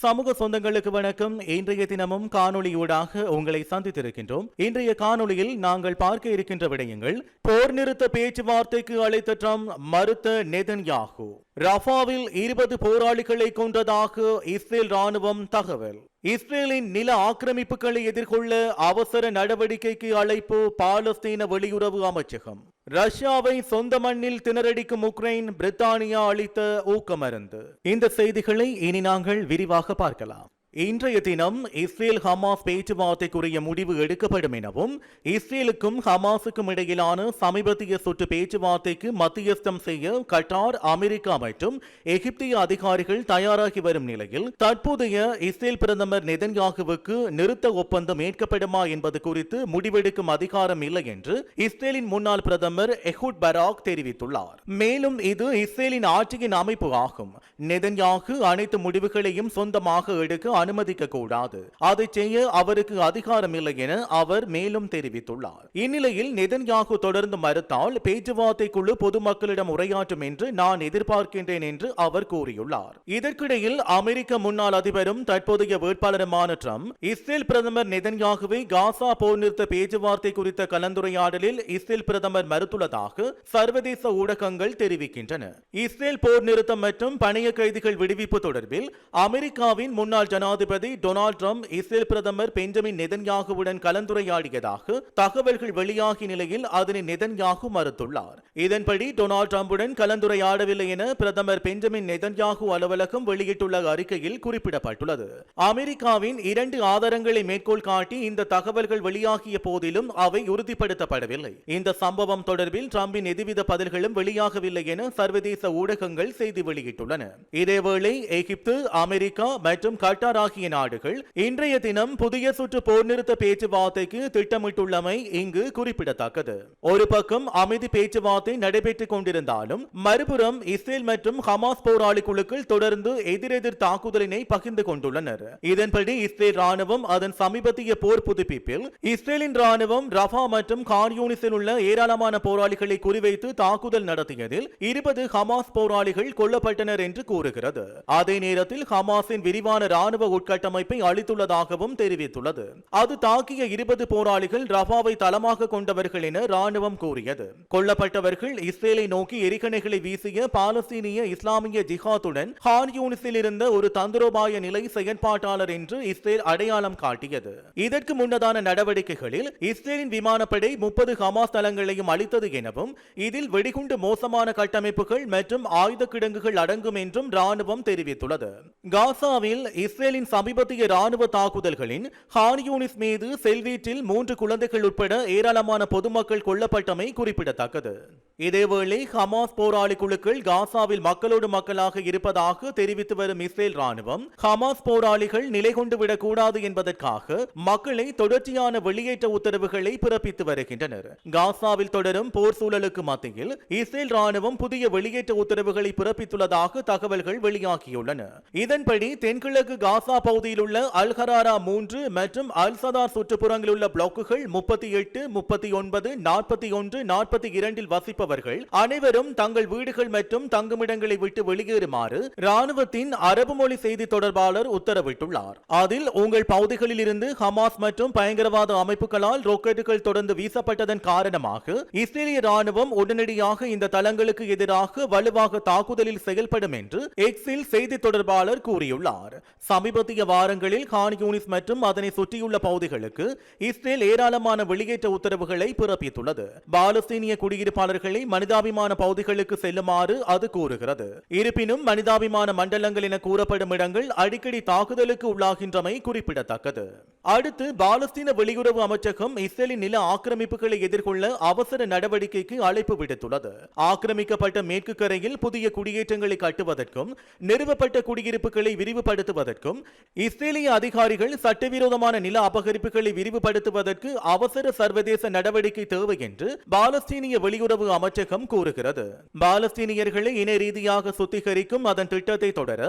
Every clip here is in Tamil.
சமூக சொந்தங்களுக்கு வணக்கம். இன்றைய தினமும் காணொளியூடாக உங்களை சந்தித்திருக்கின்றோம். இன்றைய காணொளியில் நாங்கள் பார்க்க இருக்கின்ற விடயங்கள் போர் நிறுத்த பேச்சுவார்த்தைக்கு அழைத்த ட்ரம்ப் மறுத்த நெதன்யாகு. ரஃபாவில் இருபது போராளிகளை கொன்றதாக இஸ்ரேல் ராணுவம் தகவல். இஸ்ரேலின் நில ஆக்கிரமிப்புகளை எதிர்கொள்ள அவசர நடவடிக்கைக்கு அழைப்பு பாலஸ்தீன வெளியுறவு அமைச்சகம். ரஷ்யாவை சொந்த மண்ணில் திணறடிக்கும் உக்ரைன் பிரித்தானியா அளித்த ஊக்கமருந்து. இந்த செய்திகளை இனி நாங்கள் விரிவாக பார்க்கலாம். இன்றைய தினம் இஸ்ரேல் ஹமாஸ் பேச்சுவார்த்தைக்குரிய முடிவு எடுக்கப்படும் எனவும் இஸ்ரேலுக்கும் ஹமாஸுக்கும் இடையிலான சமீபத்திய சுற்று பேச்சுவார்த்தைக்கு மத்தியஸ்தம் செய்ய கட்டார் அமெரிக்கா மற்றும் எகிப்திய அதிகாரிகள் தயாராகி வரும் நிலையில் தற்போதைய இஸ்ரேல் பிரதமர் நெதன்யாகுவுக்கு நிறுத்த ஒப்பந்தம் ஏற்கப்படுமா என்பது குறித்து முடிவெடுக்கும் அதிகாரம் இல்லை என்று இஸ்ரேலின் முன்னாள் பிரதமர் எஹுட் பராக் தெரிவித்துள்ளார். மேலும் இது இஸ்ரேலின் ஆட்சியின் அமைப்பு ஆகும். நெதன்யாகு அனைத்து முடிவுகளையும் சொந்தமாக எடுக்க அனுமதிக்க கூடாது அதை செய்ய அவருக்கு அதிகாரம் இல்லை என அவர் மேலும் தெரிவித்துள்ளார். இந்நிலையில் நெதன்யாகு தொடர்ந்து மறுத்தால் பேச்சுவார்த்தை குழு பொதுமக்களிடம் உரையாற்றும் என்று நான் எதிர்பார்க்கின்றேன் என்று அவர் கூறியுள்ளார். இதற்கிடையில் அமெரிக்க முன்னாள் அதிபரும் தற்போதைய வேட்பாளருமான ட்ரம்ப் இஸ்ரேல் பிரதமர் நெதன்யாகுவை காசா போர் நிறுத்த பேச்சுவார்த்தை குறித்த கலந்துரையாடலில் இஸ்ரேல் பிரதமர் மறுத்துள்ளதாக சர்வதேச ஊடகங்கள் தெரிவிக்கின்றன. இஸ்ரேல் போர் நிறுத்தம் மற்றும் பணைய கைதிகள் விடுவிப்பு தொடர்பில் அமெரிக்காவின் முன்னாள் ஜனாதிபதி ஜனாதிபதி டொனால்ட் ட்ரம்ப் இஸ்ரேல் பிரதமர் பெஞ்சமின் நெதன்யாகுவுடன் கலந்துரையாடியதாக தகவல்கள் வெளியாகிய நிலையில் அதனை நெதன்யாகு மறுத்துள்ளார். இதன்படி டொனால்ட் ட்ரம்புடன் கலந்துரையாடவில்லை என பிரதமர் பெஞ்சமின் நெதன்யாகு அலுவலகம் வெளியிட்டுள்ள அறிக்கையில் குறிப்பிடப்பட்டுள்ளது. அமெரிக்காவின் இரண்டு ஆதாரங்களை மேற்கோள் காட்டி இந்த தகவல்கள் வெளியாகிய போதிலும் அவை உறுதிப்படுத்தப்படவில்லை. இந்த சம்பவம் தொடர்பில் ட்ரம்பின் எதுவித பதில்களும் வெளியாகவில்லை என சர்வதேச ஊடகங்கள் செய்தி வெளியிட்டுள்ளன. இதேவேளை எகிப்து அமெரிக்கா மற்றும் கட்டார் ஆகிய நாடுகள் இன்றைய தினம் புதிய சுற்று போர் நிறுத்த பேச்சுவார்த்தைக்கு திட்டமிட்டுள்ளமை இங்கு குறிப்பிடத்தக்கது. ஒரு பக்கம் அமைதி பேச்சுவார்த்தை நடைபெற்றுக் கொண்டிருந்தாலும் மறுபுறம் இஸ்ரேல் மற்றும் ஹமாஸ் போராளி குழுக்கள் தொடர்ந்து எதிரெதிர் தாக்குதலினை பகிர்ந்து கொண்டுள்ளனர். இதன்படி இஸ்ரேல் ராணுவம் அதன் சமீபத்திய போர் புதுப்பிப்பில் இஸ்ரேலின் ராணுவம் ரஃபா மற்றும் கார்யூனிஸில் உள்ள ஏராளமான போராளிகளை குறிவைத்து தாக்குதல் நடத்தியதில் இருபது ஹமாஸ் போராளிகள் கொல்லப்பட்டனர் என்று கூறுகிறது. அதே நேரத்தில் ஹமாஸின் விரிவான ராணுவ உட்கட்டமைப்பை அளித்துள்ளதாகவும் தெரிவித்துள்ளது. அது தாக்கிய இருபது போராளிகள் ரஃபாவை தளமாக கொண்டவர்கள் என ராணுவம் கூறியது. கொல்லப்பட்டவர்கள் இஸ்ரேலை நோக்கி எரிகணைகளை வீசிய பாலஸ்தீனிய இஸ்லாமிய ஜிஹாத்துடன் ஹான் யூனிஸில் இருந்த ஒரு தந்திரோபாய நிலை செயற்பாட்டாளர் என்று இஸ்ரேல் அடையாளம் காட்டியது. இதற்கு முன்னதான நடவடிக்கைகளில் இஸ்ரேலின் விமானப்படை முப்பது ஹமாஸ் தளங்களையும் அளித்தது எனவும் இதில் வெடிகுண்டு மோசமான கட்டமைப்புகள் மற்றும் ஆயுத கிடங்குகள் அடங்கும் என்றும் ராணுவம் தெரிவித்துள்ளது. காசாவில் இஸ்ரேலின் சமீபத்திய ராணுவ தாக்குதல்களின் ஹானியூனிஸ் மீது செல்வீட்டில் மூன்று குழந்தைகள் உட்பட ஏராளமான பொதுமக்கள் கொல்லப்பட்டமை குறிப்பிடத்தக்கது. இதேவேளை ஹமாஸ் போராளி குழுக்கள் காசாவில் மக்களோடு மக்களாக இருப்பதாக தெரிவித்து வரும் இஸ்ரேல் ராணுவம் ஹமாஸ் போராளிகள் நிலை கொண்டு விடக்கூடாது என்பதற்காக மக்களை தொடர்ச்சியான வெளியேற்ற உத்தரவுகளை பிறப்பித்து வருகின்றனர். காசாவில் தொடரும் போர் சூழலுக்கு மத்தியில் இஸ்ரேல் ராணுவம் புதிய வெளியேற்ற உத்தரவுகளை பிறப்பித்துள்ளதாக தகவல்கள் வெளியாகியுள்ளன. இதன்படி தென்கிழக்கு காசா பகுதியில் உள்ள அல்ஹராரா மூன்று மற்றும் அல் சதார் சுற்றுப்புறங்களில் உள்ள பிளாக்குகள் முப்பத்தி எட்டு முப்பத்தி ஒன்பது நாற்பத்தி ஒன்று நாற்பத்தி இரண்டில் வசிப்ப வசிப்பவர்கள் அனைவரும் தங்கள் வீடுகள் மற்றும் தங்குமிடங்களை விட்டு வெளியேறுமாறு ராணுவத்தின் அரபு மொழி செய்தி தொடர்பாளர் உத்தரவிட்டுள்ளார். அதில் உங்கள் பகுதிகளில் இருந்து ஹமாஸ் மற்றும் பயங்கரவாத அமைப்புகளால் ராக்கெட்டுகள் தொடர்ந்து வீசப்பட்டதன் காரணமாக இஸ்ரேலிய ராணுவம் உடனடியாக இந்த தளங்களுக்கு எதிராக வலுவாக தாக்குதலில் செயல்படும் என்று எக்ஸில் செய்தி தொடர்பாளர் கூறியுள்ளார். சமீபத்திய வாரங்களில் கான் யூனிஸ் மற்றும் அதனை சுற்றியுள்ள பகுதிகளுக்கு இஸ்ரேல் ஏராளமான வெளியேற்ற உத்தரவுகளை பிறப்பித்துள்ளது. பாலஸ்தீனிய குடியிருப்பாளர்களை மனிதாபிமான பகுதிகளுக்கு செல்லுமாறு அது கூறுகிறது. இருப்பினும் மனிதாபிமான மண்டலங்கள் என கூறப்படும் இடங்கள் அடிக்கடி தாக்குதலுக்கு உள்ளாகின்றமை குறிப்பிடத்தக்கது. அடுத்து பாலஸ்தீன வெளியுறவு அமைச்சகம் இஸ்ரேலின் நில ஆக்கிரமிப்புகளை எதிர்கொள்ள அவசர நடவடிக்கைக்கு அழைப்பு விடுத்துள்ளது. ஆக்கிரமிக்கப்பட்ட மேற்கு கரையில் புதிய குடியேற்றங்களை கட்டுவதற்கும் நிறுவப்பட்ட குடியிருப்புகளை விரிவுபடுத்துவதற்கும் இஸ்ரேலிய அதிகாரிகள் சட்டவிரோதமான நில அபகரிப்புகளை விரிவுபடுத்துவதற்கு அவசர சர்வதேச நடவடிக்கை தேவை என்று பாலஸ்தீனிய வெளியுறவு அமைச்சர் அமைச்சகம் கூறுகிறது. பாலஸ்தீனியர்களை இன ரீதியாக சுத்திகரிக்கும் அதன் திட்டத்தை தொடர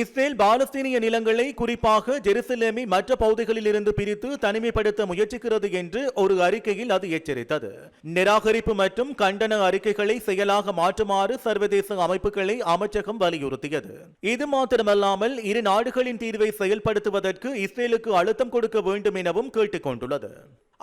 இஸ்ரேல் பாலஸ்தீனிய நிலங்களை குறிப்பாக ஜெருசலேமை மற்ற பகுதிகளில் இருந்து பிரித்து தனிமைப்படுத்த முயற்சிக்கிறது என்று ஒரு அறிக்கையில் அது எச்சரித்தது. நிராகரிப்பு மற்றும் கண்டன அறிக்கைகளை செயலாக மாற்றுமாறு சர்வதேச அமைப்புகளை அமைச்சகம் வலியுறுத்தியது. இது மாத்திரமல்லாமல் இரு நாடுகளின் தீர்வை செயல்படுத்துவதற்கு இஸ்ரேலுக்கு அழுத்தம் கொடுக்க வேண்டும் எனவும் கேட்டுக் கொண்டுள்ளது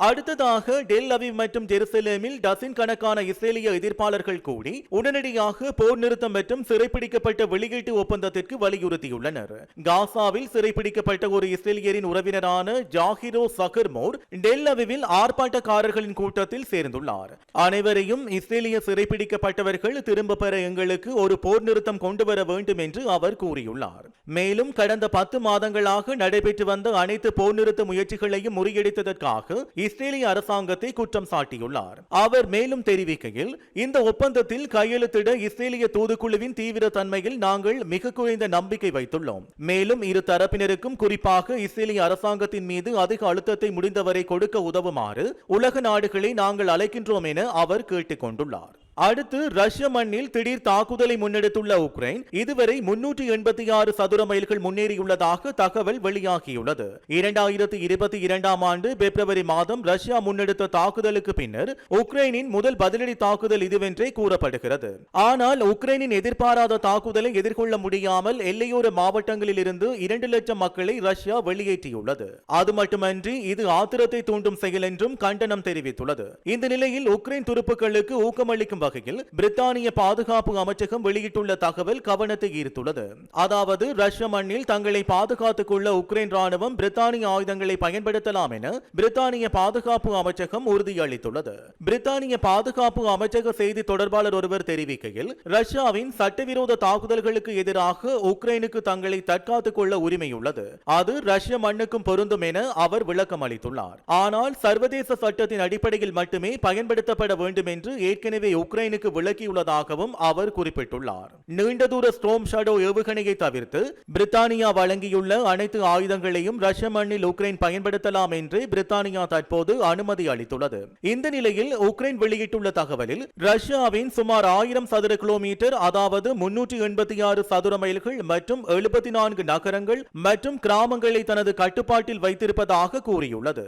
அடுத்ததாக டெல் அவிவ் மற்றும் ஜெருசலேமில் டசின் கணக்கான இஸ்ரேலிய எதிர்ப்பாளர்கள் கூடி உடனடியாக போர் நிறுத்தம் மற்றும் சிறைப்பிடிக்கப்பட்ட வெளியீட்டு ஒப்பந்தத்திற்கு வலியுறுத்தியுள்ளனர். காசாவில் சிறைப்பிடிக்கப்பட்ட ஒரு இஸ்ரேலியரின் உறவினரான ஜாகிரோ சகர்மோர் டெல் அவிவில் ஆர்ப்பாட்டக்காரர்களின் கூட்டத்தில் சேர்ந்துள்ளார். அனைவரையும் இஸ்ரேலிய சிறைப்பிடிக்கப்பட்டவர்கள் திரும்ப பெற எங்களுக்கு ஒரு போர் நிறுத்தம் கொண்டு வர வேண்டும் என்று அவர் கூறியுள்ளார். மேலும் கடந்த பத்து மாதங்களாக நடைபெற்று வந்த அனைத்து போர் நிறுத்த முயற்சிகளையும் முறியடித்ததற்காக இஸ்ரேலிய அரசாங்கத்தை குற்றம் சாட்டியுள்ளார். அவர் மேலும் தெரிவிக்கையில் இந்த ஒப்பந்தத்தில் கையெழுத்திட இஸ்ரேலிய தூதுக்குழுவின் தீவிர தன்மையில் நாங்கள் மிக குறைந்த நம்பிக்கை வைத்துள்ளோம். மேலும் இரு தரப்பினருக்கும் குறிப்பாக இஸ்ரேலிய அரசாங்கத்தின் மீது அதிக அழுத்தத்தை முடிந்தவரை கொடுக்க உதவுமாறு உலக நாடுகளை நாங்கள் அழைக்கின்றோம் என அவர் கேட்டுக் கொண்டுள்ளார் அடுத்து ரஷ்ய மண்ணில் திடீர் தாக்குதலை முன்னெடுத்துள்ள உக்ரைன் இதுவரை முன்னூற்றி எண்பத்தி ஆறு சதுர மைல்கள் முன்னேறியுள்ளதாக தகவல் வெளியாகியுள்ளது. இரண்டாயிரத்தி இருபத்தி இரண்டாம் ஆண்டு பிப்ரவரி மாதம் ரஷ்யா முன்னெடுத்த தாக்குதலுக்கு பின்னர் உக்ரைனின் முதல் பதிலடி தாக்குதல் இதுவென்றே கூறப்படுகிறது. ஆனால் உக்ரைனின் எதிர்பாராத தாக்குதலை எதிர்கொள்ள முடியாமல் எல்லையோர மாவட்டங்களில் இருந்து இரண்டு லட்சம் மக்களை ரஷ்யா வெளியேற்றியுள்ளது. அது மட்டுமன்றி இது ஆத்திரத்தை தூண்டும் செயல் என்றும் கண்டனம் தெரிவித்துள்ளது. இந்த நிலையில் உக்ரைன் துருப்புக்களுக்கு ஊக்கமளிக்கும் வகையில் பிரித்தானிய பாதுகாப்பு அமைச்சகம் வெளியிட்டுள்ள தகவல் கவனத்தை ஈர்த்துள்ளது. அதாவது ரஷ்ய மண்ணில் தங்களை பாதுகாத்துக் கொள்ள உக்ரைன் ராணுவம் பிரித்தானிய ஆயுதங்களை பயன்படுத்தலாம் என பிரித்தானிய பாதுகாப்பு அமைச்சகம் உறுதியளித்துள்ளது. பிரித்தானிய பாதுகாப்பு அமைச்சக செய்தி தொடர்பாளர் ஒருவர் தெரிவிக்கையில் ரஷ்யாவின் சட்டவிரோத தாக்குதல்களுக்கு எதிராக உக்ரைனுக்கு தங்களை தற்காத்துக் கொள்ள உரிமையுள்ளது. அது ரஷ்ய மண்ணுக்கும் பொருந்தும் என அவர் விளக்கம் அளித்துள்ளார். ஆனால் சர்வதேச சட்டத்தின் அடிப்படையில் மட்டுமே பயன்படுத்தப்பட வேண்டும் என்று ஏற்கனவே உக்ரைன் உக்ரைனுக்கு விளக்கியுள்ளதாகவும் அவர் குறிப்பிட்டுள்ளார். நீண்ட தூர ஸ்டோம் ஷடோ ஏவுகணையை தவிர்த்து பிரித்தானியா வழங்கியுள்ள அனைத்து ஆயுதங்களையும் ரஷ்ய மண்ணில் உக்ரைன் பயன்படுத்தலாம் என்று பிரித்தானியா தற்போது அனுமதி அளித்துள்ளது. இந்த நிலையில் உக்ரைன் வெளியிட்டுள்ள தகவலில் ரஷ்யாவின் சுமார் ஆயிரம் சதுர கிலோமீட்டர் அதாவது முன்னூற்றி எண்பத்தி ஆறு சதுர மைல்கள் மற்றும் எழுபத்தி நான்கு நகரங்கள் மற்றும் கிராமங்களை தனது கட்டுப்பாட்டில் வைத்திருப்பதாக கூறியுள்ளது.